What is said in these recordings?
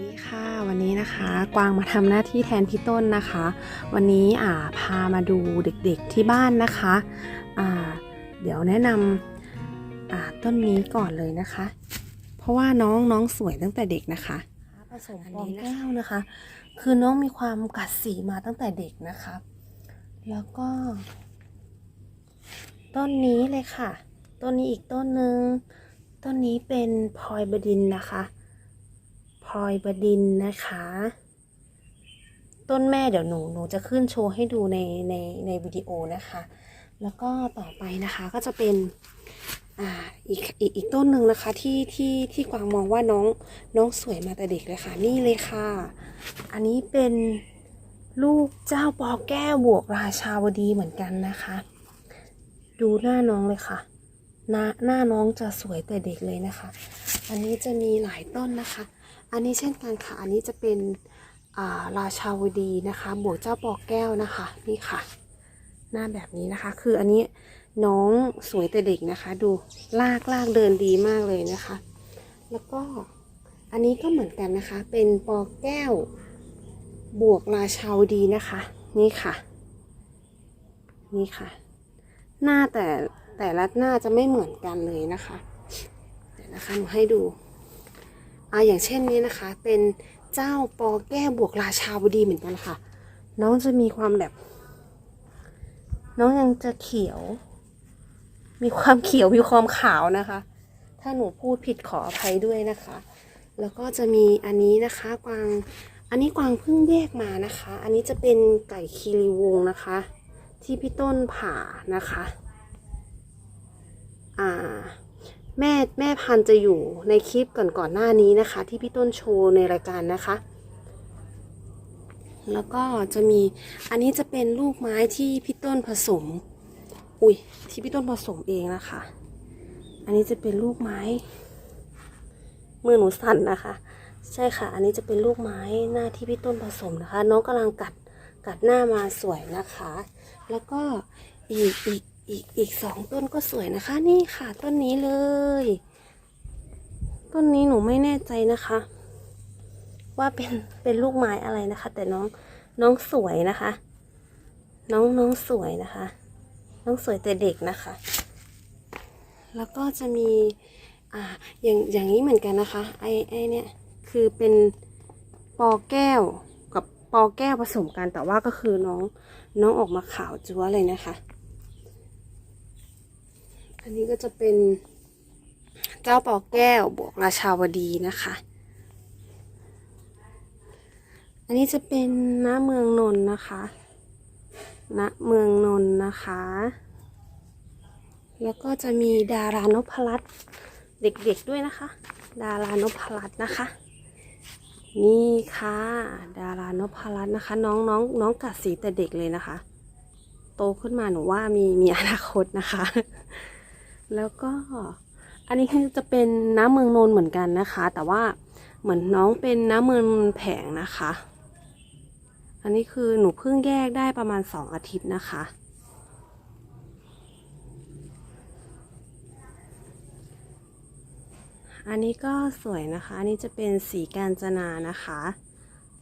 ดีค่ะ วันนี้นะคะ กวางมาทำหน้าที่แทนพี่ต้นนะคะ วันนี้อ่าพามาดูเด็กๆที่บ้านนะคะอ่าเดี๋ยวแนะนำอ่าต้นนี้ก่อนเลยนะคะ เพราะว่าน้องน้องสวยตั้งแต่เด็กนะคะผสมปอแก้วนะคะ คือน้องมีความกัดสีมาตั้งแต่เด็กนะคะ แล้วก็ ต้นนี้เลยค่ะ ต้นนี้อีกต้นหนึ่งต้นนี้เป็นพลอยบดินนะคะ พลอยบดินนะคะ ต้นแม่เดี๋ยวหนูหนูจะขึ้นโชว์ให้ดูในในในวิดีโอนะคะ แล้วก็ต่อไปนะคะก็จะเป็นอ่าอีกอีกอีกต้นหนึ่งนะคะที่ที่ที่กวางมองว่าน้องน้องสวยมาแต่เด็กเลยค่ะ นี่เลยค่ะ อันนี้เป็นลูกเจ้าปอแก้วบวกราชาวดีเหมือนกันนะคะ ดูหน้าน้องเลยค่ะหน้าหน้าน้องจะสวยแต่เด็กเลยนะคะ อันนี้จะมีหลายต้นนะคะ อันนี้เช่นกันค่ะ อันนี้จะเป็นาราชาวดีนะคะบวกเจ้าปอแก้วนะคะ นี่ค่ะ หน้าแบบนี้นะคะ คืออันนี้น้องสวยแต่เด็กนะคะ ดูลากลากเดินดีมากเลยนะคะ แล้วก็อันนี้ก็เหมือนกันนะคะ เป็นปอแก้ว บวกราชาวดีนะคะ นี่ค่ะ นี่ค่ะ หน้าแต่แต่ละหน้าจะไม่เหมือนกันเลยนะคะ เดี๋ยวนะคะหนูให้ดู อ่าอย่างเช่นนี้นะคะ เป็นเจ้าปอแก้บวกราชาวดีเหมือนกันค่ะ น้องจะมีความแบบ น้องยังจะเขียว มีความเขียวมีความขาวนะคะ ถ้าหนูพูดผิดขออภัยด้วยนะคะ แล้วก็จะมีอันนี้นะคะกวางอันนี้กวางเพิ่งแยกมานะคะ อันนี้จะเป็นไก่คีรีวงนะคะ ที่พี่ต้นผ่านะคะ อ่า แม่แม่พันจะอยู่ในคลิปก่อนก่อนหน้านี้นะคะ ที่พี่ต้นโชว์ในรายการนะคะ แล้วก็จะมีอันนี้จะเป็นลูกไม้ที่พี่ต้นผสม อุ้ยที่พี่ต้นผสมเองนะคะ อันนี้จะเป็นลูกไม้มือหนูสั่นนะคะ ใช่ค่ะ อันนี้จะเป็นลูกไม้หน้าที่พี่ต้นผสมนะคะ น้องกำลังกัดกัดหน้ามาสวยนะคะ แล้วก็อีกอีก อีกอีกสองต้นก็สวยนะคะ นี่ค่ะต้นนี้เลย ต้นนี้หนูไม่แน่ใจนะคะ ว่าเป็นเป็นลูกไม้อะไรนะคะ แต่น้องน้องสวยนะคะ น้องน้องสวยนะคะ น้องสวยแต่เด็กนะคะ แล้วก็จะมีอ่าอย่างอย่างนี้เหมือนกันนะคะไอไอเนี่ยคือเป็นปอแก้วกับปอแก้วผสมกันแต่ว่าก็คือน้องน้องออกมาขาวจั๊วเลยนะคะ อันนี้ก็จะเป็นเจ้าปอแก้วบวกราชาวดีนะคะ อันนี้จะเป็นณเมืองนนท์นะคะณเมืองนนท์นะคะ แล้วก็จะมีดารานพรัตน์เด็กๆด้วยนะคะ ดารานพรัตน์นะคะ นี่ค่ะ ดารานพรัตน์นะคะ น้องน้องน้องกัดสีแต่เด็กเลยนะคะ โตขึ้นมาหนูว่ามีมีอนาคตนะคะ แล้วก็อันนี้คือจะเป็นน้ำเมืองนนเหมือนกันนะคะ แต่ว่าเหมือนน้องเป็นน้ำเมืองแผงนะคะ อันนี้คือหนูเพิ่งแยกได้ประมาณสองอาทิตย์นะคะ อันนี้ก็สวยนะคะ อันนี้จะเป็นสีกาญจนานะคะ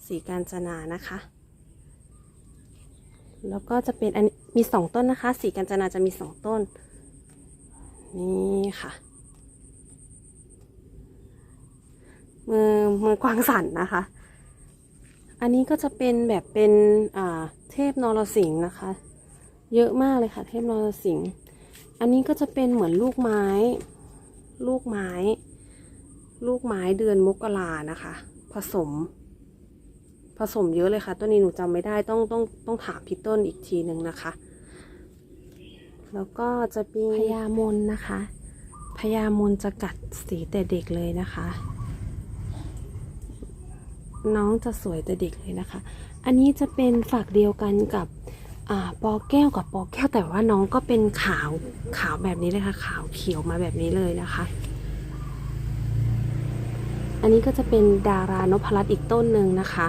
สีกาญจนานะคะ แล้วก็จะเป็นอันมีสองต้นนะคะ สีกาญจนาจะมีสองต้น นี่ค่ะ มือมือกวางสันนะคะ อันนี้ก็จะเป็นแบบเป็นอ่าเทพนรสิงห์นะคะ เยอะมากเลยค่ะ เทพนรสิงห์อันนี้ก็จะเป็นเหมือนลูกไม้ ลูกไม้ ลูกไม้เดือนมกรานะคะ ผสม ผสมเยอะเลยค่ะต้นนี้หนูจำไม่ได้ต้องต้องต้องถามพี่ต้นอีกทีหนึ่งนะคะ แล้วก็จะมีพญามนนะคะพญามนจะกัดสีแต่เด็กเลยนะคะ น้องจะสวยแต่เด็กเลยนะคะ อันนี้จะเป็นฝักเดียวกันกับอปอแก้วกับปอแก้วแต่ว่าน้องก็เป็นขาวขาวแบบนี้เลยค่ะ ขาวเขียวมาแบบนี้เลยนะคะ อันนี้ก็จะเป็นดารานพรัตน์อีกต้นหนึ่งนะคะ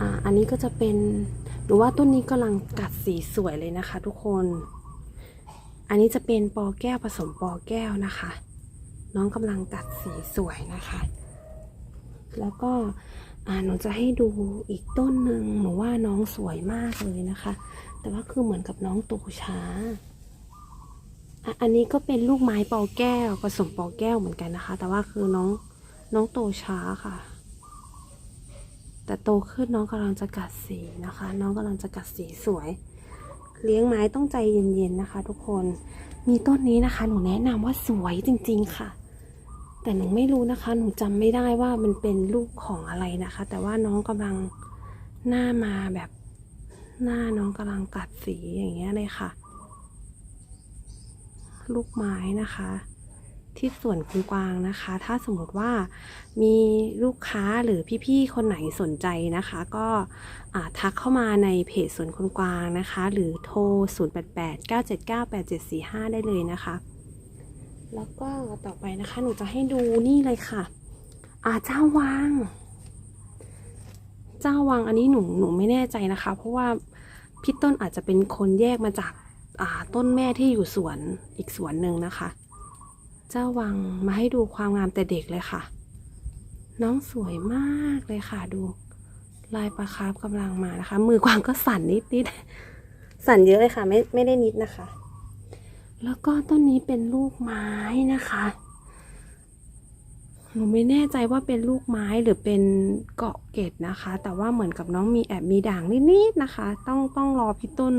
อ่าอันนี้ก็จะเป็นหรือว่าต้นนี้กำลังกัดสีสวยเลยนะคะ ทุกคน อันนี้จะเป็นปอแก้วผสมปอแก้วนะคะ น้องกำลังกัดสีสวยนะคะ แล้วก็หนูจะให้ดูอีกต้นหนึ่งหนูว่าน้องสวยมากเลยนะคะ แต่ว่าคือเหมือนกับน้องโตช้า อันนี้ก็เป็นลูกไม้ปอแก้วผสมปอแก้วเหมือนกันนะคะ แต่ว่าคือน้องน้องโตช้าค่ะ แต่โตขึ้นน้องกำลังจะกัดสีนะคะ น้องกำลังจะกัดสีสวย เลี้ยงไม้ต้องใจเย็นๆนะคะ ทุกคน มีต้นนี้นะคะ หนูแนะนำว่าสวยจริง ๆค่ะ แต่หนูไม่รู้นะคะ หนูจำไม่ได้ว่ามันเป็นลูกของอะไรนะคะ แต่ว่าน้องกำลังหน้ามาแบบหน้าน้องกำลังกัดสีอย่างเงี้ยเลยค่ะ ลูกไม้นะคะ ที่สวนคุณกวางนะคะ ถ้าสมมติว่ามีลูกค้าหรือพี่ๆคนไหนสนใจนะคะ ก็ทักเข้ามาในเพจสวนคุณกวางนะคะ หรือโทร 0889798745 ได้เลยนะคะ แล้วก็ต่อไปนะคะ หนูจะให้ดูนี่เลยค่ะอาเจ้าวังเจ้าวังอันนี้หนูหนูไม่แน่ใจนะคะ เพราะว่าพี่ต้นอาจจะเป็นคนแยกมาจากต้นแม่ที่อยู่สวนอีกสวนหนึ่งนะคะ เจ้าวังมาให้ดูความงามแต่เด็กเลยค่ะ น้องสวยมากเลยค่ะดู ลายปลาคาร์ฟกำลังมานะคะ มือกวางก็สั่นนิดนิดๆสั่นเยอะเลยค่ะ ไม่ไม่ได้นิดนะคะ แล้วก็ต้นนี้เป็นลูกไม้นะคะหนูไม่แน่ใจว่าเป็นลูกไม้หรือเป็นเกาะเกตนะคะ แต่ว่าเหมือนกับน้องมีแอบมีด่างนิดๆนะคะ ต้องต้องรอพี่ต้น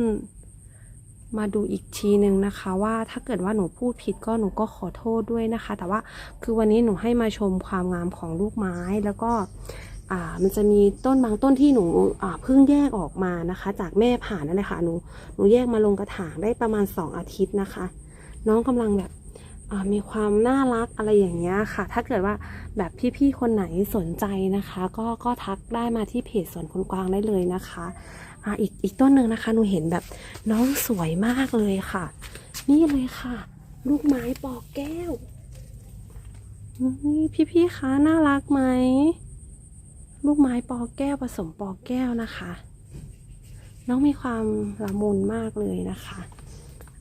มาดูอีกทีหนึ่งนะคะว่าถ้าเกิดว่าหนูพูดผิดก็หนูก็ขอโทษด้วยนะคะ แต่ว่าคือวันนี้หนูให้มาชมความงามของลูกไม้แล้วก็อ่ามันจะมีต้นบางต้นที่หนูอ่าเพิ่งแยกออกมานะคะ จากแม่ผ่านนั่นแหละค่ะหนูหนูแยกมาลงกระถางได้ประมาณ 2 อาทิตย์นะคะ น้องกำลังแบบอ่ามีความน่ารักอะไรอย่างเงี้ยค่ะ ถ้าเกิดว่าแบบพี่ๆคนไหนสนใจนะคะ ก็ก็ทักได้มาที่เพจสวนคนกวางได้เลยนะคะ อ่าอีกอีกต้นหนึ่งนะคะหนูเห็นแบบน้องสวยมากเลยค่ะ นี่เลยค่ะ ลูกไม้ปอกแก้วนี่พี่ๆคะน่ารักไหมลูกไม้ปอแก้วผสมปอแก้วนะคะ น้องมีความละมุนมากเลยนะคะ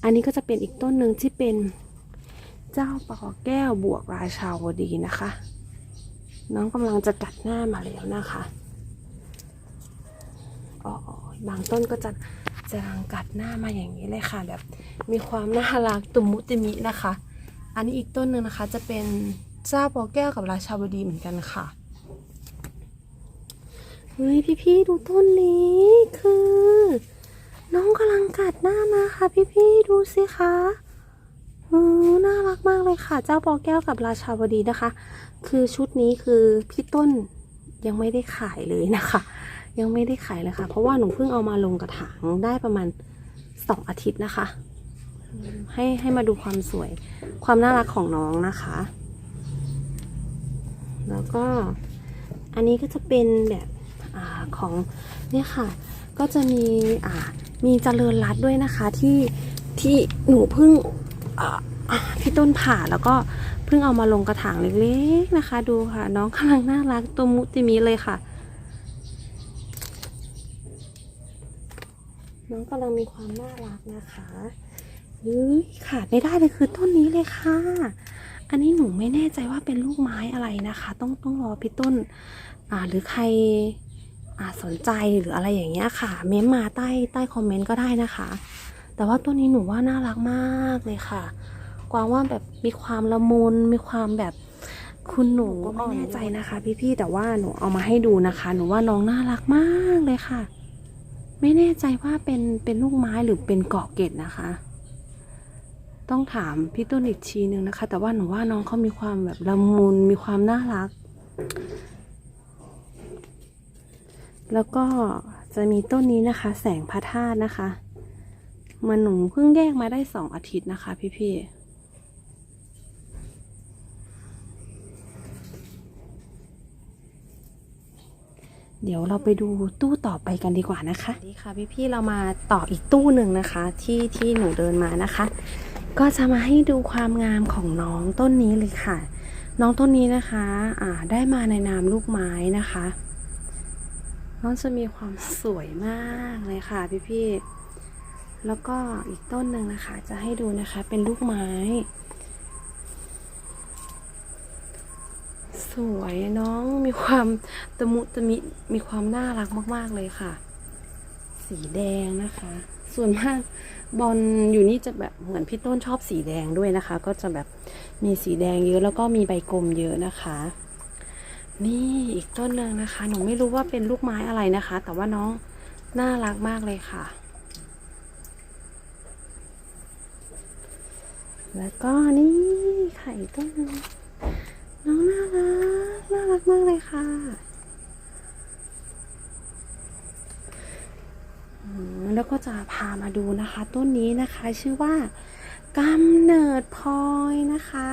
อันนี้ก็จะเป็นอีกต้นหนึ่งที่เป็นเจ้าปอแก้วบวกราชาวดีนะคะ น้องกำลังจะกัดหน้ามาแล้วนะคะอ๋อ บางต้นก็จะจะรังกัดหน้ามาอย่างนี้เลยค่ะ แบบมีความน่ารักตุ่มมุติมินะคะ อันนี้อีกต้นหนึ่งนะคะ จะเป็นเจ้าปอแก้วกับราชาวดีเหมือนกันค่ะเฮ้ยพี่ๆดูต้นนี้คือ น้องกำลังกัดหน้ามาค่ะ พี่ๆดูสิคะเออน่ารักมากเลยค่ะ เจ้าปอแก้วกับราชาวดีนะคะ คือชุดนี้คือพี่ต้นยังไม่ได้ขายเลยนะคะ ยังไม่ได้ขายเลยค่ะ เพราะว่าหนูเพิ่งเอามาลงกระถางได้ประมาณสองอาทิตย์นะคะ ให้ให้มาดูความสวยความน่ารักของน้องนะคะ แล้วก็อันนี้ก็จะเป็นแบบอของเนี่ยค่ะ ก็จะมีมีเจริญรัดด้วยนะคะที่ที่หนูเพิ่งพี่ต้นผ่าแล้วก็เพิ่งเอามาลงกระถางเล็กๆนะคะ ดูค่ะ น้องกำลังน่ารักตัวมุติมีเลยค่ะ องกำลังมีความน่ารักนะคะเฮ้ยขาดไม่ได้เลยคือต้นนี้เลยค่ะ อันนี้หนูไม่แน่ใจว่าเป็นลูกไม้อะไรนะคะ ต้องต้องรอพี่ต้น อ่าหรือใครอ่าสนใจหรืออะไรอย่างเงี้ยค่ะ เม้มมาใต้ใต้คอมเมนต์ก็ได้นะคะ แต่ว่าตัวนี้หนูว่าน่ารักมากเลยค่ะ กวางว่าแบบมีความละมุนมีความแบบคุณหนูก็ไม่แน่ใจนะคะ พี่ๆแต่ว่าหนูเอามาให้ดูนะคะ หนูว่าน้องน่ารักมากเลยค่ะ ไม่แน่ใจว่าเป็นเป็นลูกไม้หรือเป็นเกาะเกตนะคะ ต้องถามพี่ต้นอีกทีหนึ่งนะคะ แต่ว่าหนูว่าน้องเขามีความแบบละมุนมีความน่ารัก แล้วก็จะมีต้นนี้นะคะ แสงพระธาตุนะคะมันหนูเพิ่งแยกมาได้สองอาทิตย์นะคะ พี่ๆ เดี๋ยวเราไปดูตู้ต่อไปกันดีกว่านะคะดีค่ะพี่ๆเรามาต่ออีกตู้หนึ่งนะคะ ที่ที่หนูเดินมานะคะ ก็จะมาให้ดูความงามของน้องต้นนี้เลยค่ะ น้องต้นนี้นะคะอ่าได้มาในนามลูกไม้นะคะน้องจะมีความสวยมากเลยค่ะพี่ๆแล้วก็อีกต้นหนึ่งนะคะ จะให้ดูนะคะเป็นลูกไม้ วยน้องมีความตะมุตะมิมีความน่ารักมาก ๆ เลยค่ะ สีแดงนะคะ ส่วนมากบอลอยู่นี่จะแบบเหมือนพี่ต้นชอบสีแดงด้วยนะคะ ก็จะแบบมีสีแดงเยอะแล้วก็มีใบกลมเยอะนะคะ นี่อีกต้นหนึ่งนะคะ หนูไม่รู้ว่าเป็นลูกไม้อะไรนะคะ แต่ว่าน้องน่ารักมากเลยค่ะ แล้วก็นี่ไข่ต้นนึง น้องน่ารัก น่ารักมากเลยค่ะแล้วก็จะพามาดูนะคะ ต้นนี้นะคะชื่อว่ากำเนิดพลอยนะคะ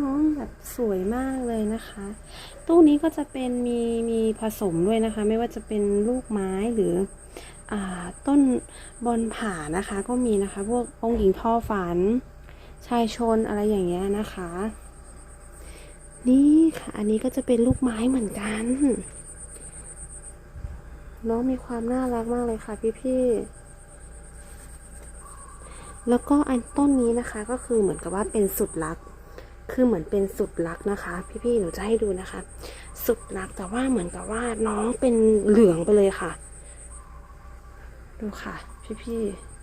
น้องแบบสวยมากเลยนะคะ ตู้นี้ก็จะเป็นมีมีผสมด้วยนะคะ ไม่ว่าจะเป็นลูกไม้หรืออต้นบอนผ่านะคะ ก็มีนะคะ พวกองค์หญิงท่อฝัน ชายชนอะไรอย่างเงี้ยนะคะ นี่ค่ะ อันนี้ก็จะเป็นลูกไม้เหมือนกันน้องมีความน่ารักมากเลยค่ะพี่ๆ แล้วก็อันต้นนี้นะคะก็คือเหมือนกับว่าเป็นสุดรัก คือเหมือนเป็นสุดรักนะคะ พี่ๆ หนูจะให้ดูนะคะ สุดรักแต่ว่าเหมือนกับว่าน้องเป็นเหลืองไปเลยค่ะ ดูค่ะ พี่ๆ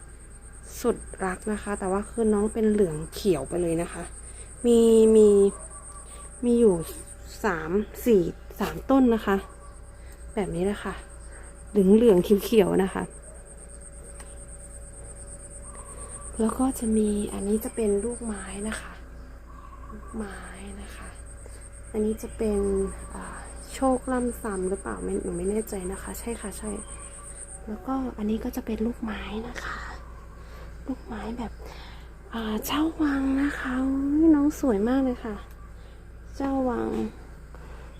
สุดรักนะคะ แต่ว่าคือน้องเป็นเหลืองเขียวไปเลยนะคะ มีมีมีอยู่สามสี่สามต้นนะคะ แบบนี้นะคะเหลืองเหลืองเขียวๆนะคะ แล้วก็จะมีอันนี้จะเป็นลูกไม้นะคะลูกไม้นะคะ อันนี้จะเป็นโชคล่ำซำหรือเปล่าไม่หนูไม่แน่ใจนะคะ ใช่ค่ะใช่ แล้วก็อันนี้ก็จะเป็นลูกไม้นะคะ ลูกไม้แบบเจ้าวังนะคะน้องสวยมากเลยค่ะ เจ้าวัง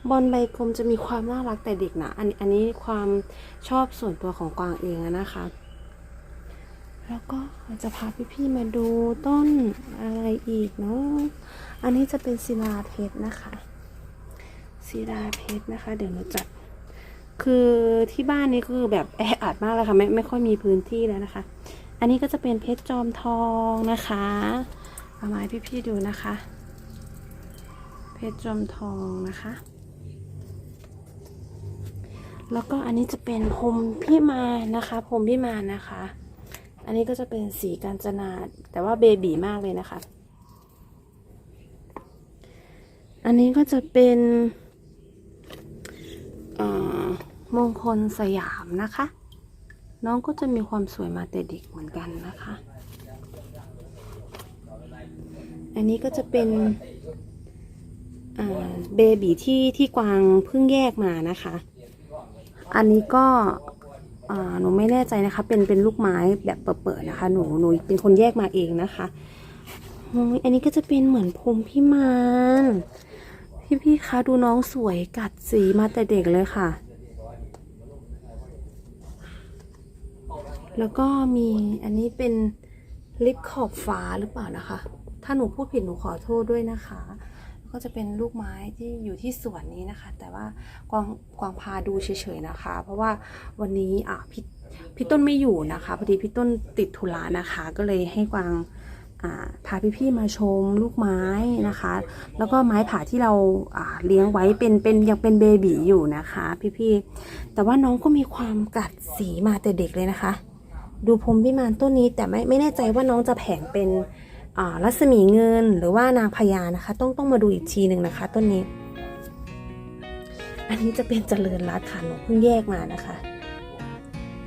บอลใบกลมจะมีความน่ารักแต่เด็กนะอันอันนี้ความชอบส่วนตัวของกวางเองนะคะ แล้วก็จะพาพี่ๆมาดูต้นอะไรอีกเนาะอันนี้จะเป็นศิลาเพชรนะคะศิลาเพชรนะคะ เดี๋ยวหนูจัดคือที่บ้านนี้คือแบบแออัดมากเลยค่ะไม่ไม่ค่อยมีพื้นที่แล้วนะคะ อันนี้ก็จะเป็นเพชรจอมทองนะคะ เอามาให้พี่ๆดูนะคะ เพชรจอมทองนะคะ แล้วก็อันนี้จะเป็นพรมพี่มานนะคะพรมพี่มานนะคะ อันนี้ก็จะเป็นสีกาญจนาแต่ว่าเบบีมากเลยนะคะ อันนี้ก็จะเป็นมงคลสยามนะคะ น้องก็จะมีความสวยมาแต่เด็กเหมือนกันนะคะ อันนี้ก็จะเป็นเบบีที่ที่กวางเพิ่งแยกมานะคะ อันนี้ก็หนูไม่แน่ใจนะคะ เป็นเป็นลูกไม้แบบเปิดๆนะคะ หนูหนูเป็นคนแยกมาเองนะคะอ้ยอันนี้ก็จะเป็นเหมือนพรมพิมานพี่ๆคะดูน้องสวยกัดสีมาแต่เด็กเลยค่ะ แล้วก็มีอันนี้เป็นลิปขอบฟ้าหรือเปล่านะคะ ถ้าหนูพูดผิดหนูขอโทษด้วยนะคะ ก็จะเป็นลูกไม้ที่อยู่ที่สวนนี้นะคะ แต่ว่ากวางกวางพาดูเฉยๆนะคะ เพราะว่าวันนี้อะพี่พี่ต้นไม่อยู่นะคะพอดีพี่ต้นติดธุระนะคะ ก็เลยให้กวางอ่าพาพี่ๆมาชมลูกไม้นะคะ แล้วก็ไม้ผ่าที่เราอ่าเลี้ยงไว้เป็นเป็นยังเป็นเบบีอยู่นะคะ พี่ๆแต่ว่าน้องก็มีความกัดสีมาแต่เด็กเลยนะคะ ดูพรมพิมานต้นนี้ แต่ไม่ไม่แน่ใจว่าน้องจะแผงเป็นรัศมีเงินหรือว่านางพญานะคะ ต้องต้องมาดูอีกทีหนึ่งนะคะ ต้นนี้ อันนี้จะเป็นเจริญรัตค่ะหนูเพิ่งแยกมานะคะ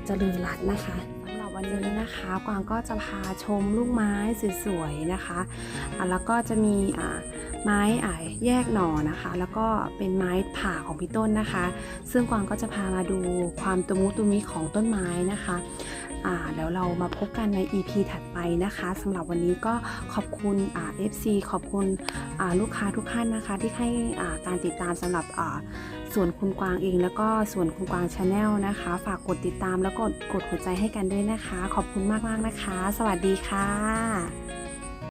เจริญรัตนะคะสำหรับวันนี้นะคะกวางก็จะพาชมลูกไม้สวยๆนะคะะแล้วก็จะมีอ่าไม้อ่ายแยกหน่อนะคะ แล้วก็เป็นไม้ผ่าของพี่ต้นนะคะ ซึ่งกวางก็จะพามาดูความตุมุตุมิของต้นไม้นะคะ แล้วเรามาพบกันใน EP ถัดไปนะคะสำหรับวันนี้ก็ขอบคุณอ่า FC ขอบคุณอ่าลูกค้าทุกท่านนะคะ ที่ให้อ่าการติดตามสำหรับอ่าส่วนคุณกวางเอง แล้วก็ส่วนคุณกวางชาแนลนะคะ ฝากกดติดตามแล้วก็กดหัวใจให้กันด้วยนะคะ ขอบคุณมากๆนะคะ สวัสดีค่ะ